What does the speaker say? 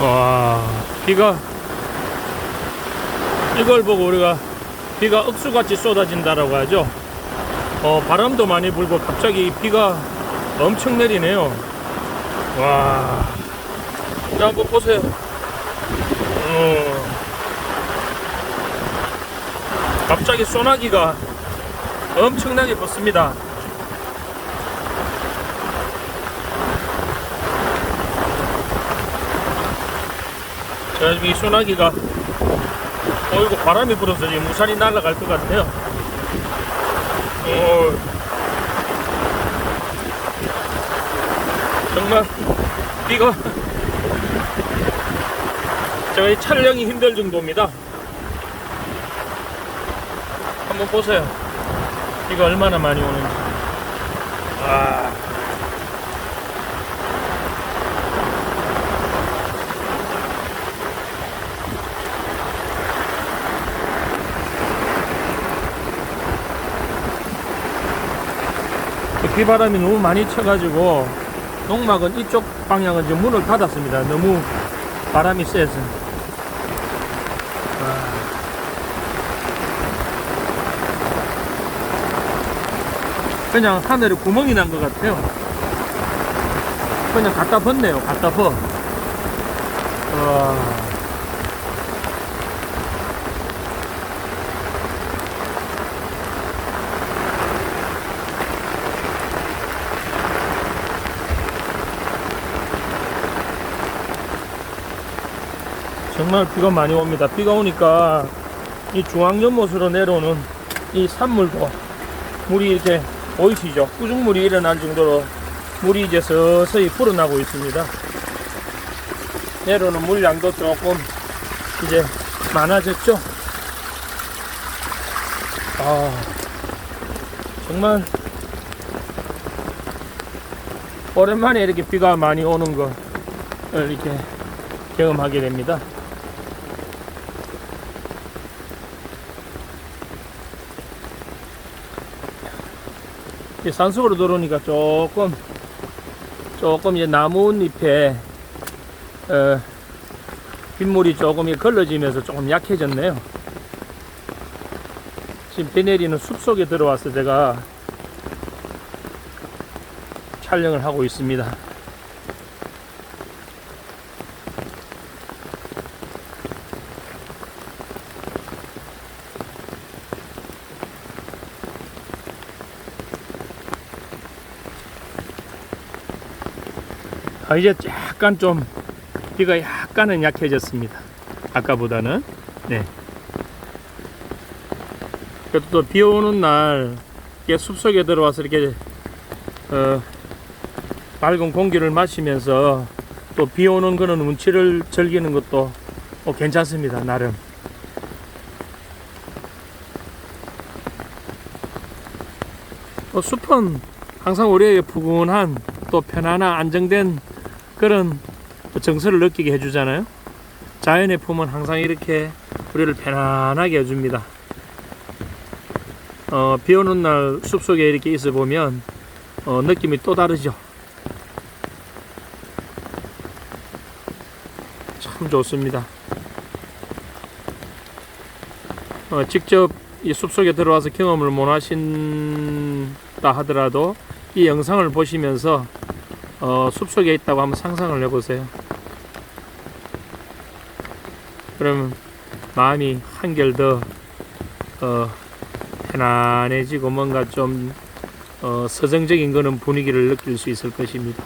와, 비가 이걸 보고 우리가 비가 억수같이 쏟아진다라고 하죠. 어, 바람도 많이 불고 갑자기 비가 엄청 내리네요. 와, 자 한번 보세요. 어, 갑자기 소나기가 엄청나게 붙습니다. 자, 이 소나기가 어이구 바람이 불어서 지금 우산이 날아갈 것 같아요. 어, 정말 비가 저희 촬영이 힘들 정도입니다. 한번 보세요. 비가 얼마나 많이 오는지. 아. 비바람이 너무 많이 쳐가지고 농막은 이쪽 방향은 지금 문을 닫았습니다. 너무 바람이 세서. 아. 그냥 하늘에 구멍이 난 것 같아요. 그냥 갖다 벗네요. 갖다 벗. 와. 정말 비가 많이 옵니다. 비가 오니까 이 중앙연못으로 내려오는 이 산물도 물이 이렇게 보이시죠? 꾸중물이 일어날 정도로 물이 이제 서서히 불어나고 있습니다. 내려오는 물량도 조금 이제 많아졌죠? 아, 정말 오랜만에 이렇게 비가 많이 오는 걸 이렇게 경험하게 됩니다. 이 산속으로 들어오니까 조금 조금 이제 나뭇잎에 어, 빗물이 조금 이렇게 걸러지면서 조금 약해졌네요. 지금 비 내리는 숲 속에 들어와서 제가 촬영을 하고 있습니다. 아, 이제 약간 좀 비가 약간은 약해졌습니다. 아까보다는. 네. 그래도 또 비 오는 날 이렇게 숲속에 들어와서 이렇게 어, 맑은 공기를 마시면서 또 비 오는 그런 운치를 즐기는 것도 뭐 괜찮습니다. 나름. 또 숲은 항상 우리에게 푸근한 또 편안한 안정된 그런 정서를 느끼게 해주잖아요. 자연의 품은 항상 이렇게 우리를 편안하게 해줍니다. 어, 비 오는 날 숲속에 이렇게 있어 보면 어, 느낌이 또 다르죠. 참 좋습니다. 어, 직접 이 숲속에 들어와서 경험을 못 하신다 하더라도 이 영상을 보시면서 어, 숲속에 있다고 한번 상상을 해보세요. 그러면 마음이 한결 더 어, 편안해지고 뭔가 좀 어, 서정적인 그런 분위기를 느낄 수 있을 것입니다.